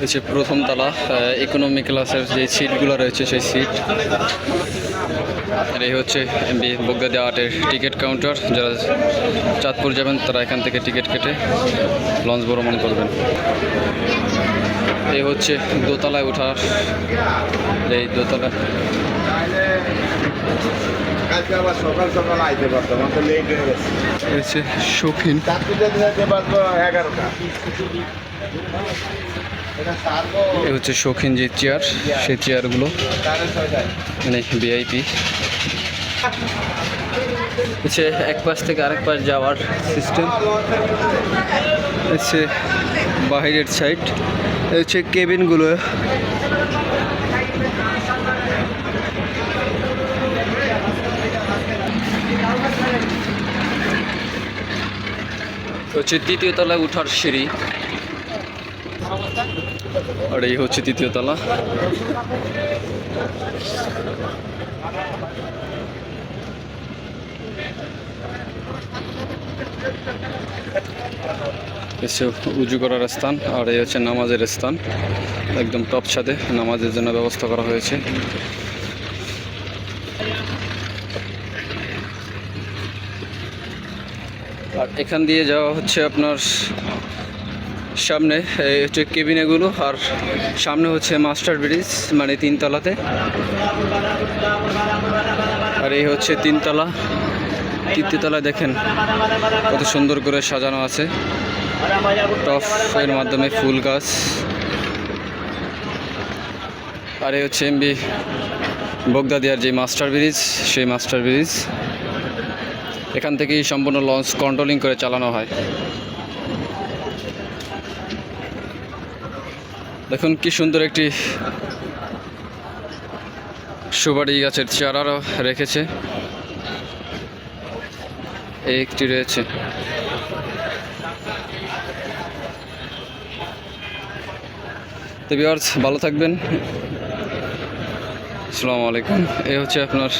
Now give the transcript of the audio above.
হচ্ছে প্রথম তলা ইকোনমি ক্লাসের যে সিটগুলো রয়েছে সেই সিট আর এই হচ্ছে এমবি বগদাদি আর্টের টিকিট কাউন্টার যারা চাঁদপুর যাবেন তারা এখান থেকে টিকিট কেটে লঞ্চ ভ্রমণ করবেন। এই হচ্ছে দোতলায় ওঠার, এই দোতলা কালকে আবার সকাল সকাল আইতে পারতাম আমার লেট হয়ে গেছে। হচ্ছে শৌখিন। চারটে যেতে পারব এগারোটা। এটা হচ্ছে শৌখিন যে চেয়ার সেই চেয়ারগুলো মানে ভিআইপি হচ্ছে এক পাশ থেকে আরেক পাশ যাওয়ার সিস্টেম হচ্ছে বাহিরের সাইড হচ্ছে কেবিনগুলো হচ্ছে তৃতীয় তলায় উঠার সিঁড়ি। আর এই হচ্ছে তৃতীয় তলা। এসে উজু করার স্থান, আর এই হচ্ছে নামাজের স্থান। একদম টপ ছাদে নামাজের জন্য ব্যবস্থা করা হয়েছে। আর এখান দিয়ে যাওয়া হচ্ছে আপনার সামনে হচ্ছে কেবিনেগুলো আর সামনে হচ্ছে মাস্টার ব্রিজ মানে তিনতলাতে। আর এই হচ্ছে তিনতলা তৃতীয়তলায় দেখেন কত সুন্দর করে সাজানো আছে। টফের মাধ্যমে ফুল গাছ। আর এই হচ্ছে এমবি বগদাদিয়ার যে মাস্টার ব্রিজ সেই মাস্টার ব্রিজ এখান থেকেই সম্পূর্ণ লঞ্চ কন্ট্রোলিং করে চালানো হয়। দেখুন কি সুন্দর একটি সুবাড়ি গাছের চারারও রেখেছে। একটি রয়েছে। তো বিয়ার্স ভালো থাকবেন। আসসালামু আলাইকুম। এই হচ্ছে আপনার